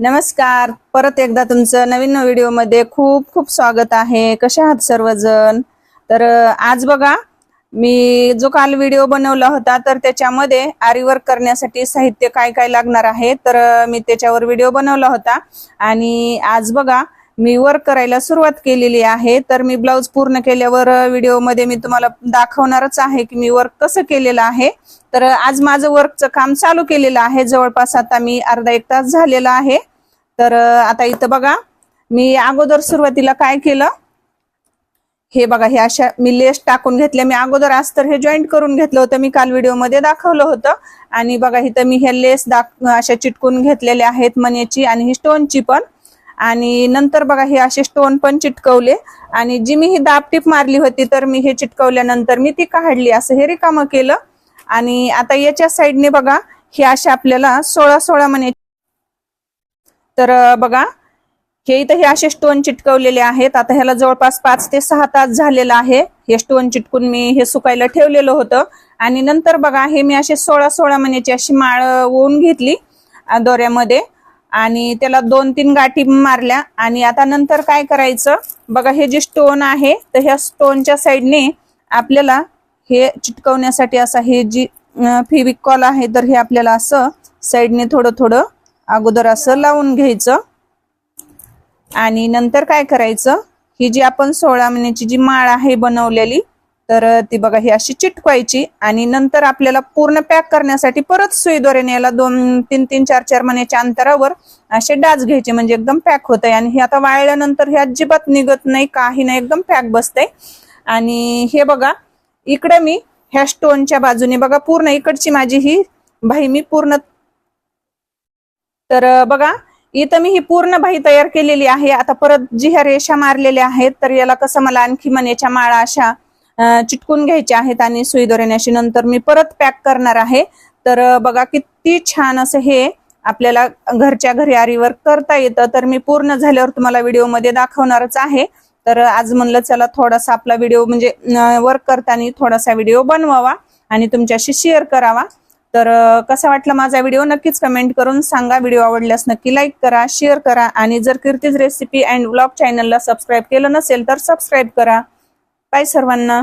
नमस्कार. परत एकदा तुमचं नवीन व्हिडिओमध्ये खूप खूप स्वागत आहे. कसे आहात सर्वजण? तर आज बघा मी जो काल व्हिडिओ बनवला होता तर त्याच्यामध्ये आरीवर्क करण्यासाठी साहित्य काय काय लागणार आहे तर मी त्याच्यावर व्हिडिओ बनवला होता. आणि आज बघा मी वर्क करायला सुरुवात केलेली आहे. तर मी ब्लाऊज पूर्ण केल्यावर व्हिडिओमध्ये मी तुम्हाला दाखवणारच आहे की मी वर्क कसं केलेलं आहे. तर आज माझं वर्कचं काम चालू केलेलं आहे. जवळपास आता मी अर्धा एक तास झालेला आहे. तर आता इथं बघा मी अगोदर सुरुवातीला काय केलं? हे बघा हे अशा मी लेस टाकून घेतल्या. मी अगोदर आज तर हे जॉईंट करून घेतलं होतं. मी काल व्हिडिओमध्ये दाखवलं होतं. आणि बघा इथं मी हे लेस दाख अशा चिटकून घेतलेल्या आहेत मण्याची आणि ही स्टोनची पण. आणि नंतर बघा हे असे स्टोन पण चिटकवले. आणि जी मी ही दाबटीप मारली होती तर मी हे चिटकवल्यानंतर मी ती काढली. असं हे रिकामं केलं. आणि आता याच्या साईडने बघा हे असे आपल्याला सोळा सोळा मणे तर बघा हे इथं हे असे स्टोन चिटकवलेले आहेत. आता ह्याला जवळपास पाच ते सहा तास झालेला आहे. हे स्टोन चिटकून मी हे सुकायला ठेवलेलं होतं. आणि नंतर बघा हे मी असे सोळा सोळा महिन्याची अशी माळ ओवून घेतली दोऱ्यामध्ये. आणि त्याला दोन तीन गाठी मारल्या. आणि आता नंतर काय करायचं? बघा हे जे स्टोन आहे तर ह्या स्टोनच्या साईडने आपल्याला हे चिटकवण्यासाठी असा हे जी फेविकॉल आहे तर हे आपल्याला असं साईडने थोडं थोडं अगोदर असं लावून घ्यायचं. आणि नंतर काय करायचं? ही जी आपण सोळा महिन्याची जी माळ आहे बनवलेली तर ती बघा ही अशी चिटकवायची आणि नंतर आपल्याला पूर्ण पॅक करण्यासाठी परत सुईद्वारे याला दोन तीन तीन चार चार महिन्याच्या अंतरावर असे डाच घ्यायचे. म्हणजे एकदम पॅक होत आहे आणि हे आता वाळल्यानंतर हे अजिबात निघत नाही काही नाही एकदम पॅक बसतंय. आणि हे बघा इकडे मी ह्या स्टोनच्या बाजूने बघा पूर्ण इकडची माझी ही बाई मी पूर्ण तर बघा इथं मी ही पूर्ण बाही तयार केलेली आहे. आता परत जी ह्या रेषा मारलेल्या आहेत तर याला कसं मला आणखी मनेच्या माळा अशा चिटकून घ्यायच्या आहेत आणि सुई दोऱ्याशी नंतर मी परत पॅक करणार आहे. तर बघा किती छान असं हे आपल्याला घरच्या घरी आरीवर करता येतं. तर मी पूर्ण झाल्यावर तुम्हाला व्हिडिओमध्ये दाखवणारच आहे. तर आज म्हणलं चला थोडासा आपला व्हिडिओ म्हणजे वर्क करताना थोडासा व्हिडिओ बनवावा आणि तुमच्याशी शेअर करावा. तर कसा वाटला माझा व्हिडिओ? नक्कीच कमेंट करून सांगा. व्हिडिओ आवडल्यास नक्की लाईक करा शेअर करा आणि जर कीर्तीज रेसिपी अँड ब्लॉग चॅनलला सबस्क्राईब केलं नसेल तर सबस्क्राईब करा. बाय सर्वांना.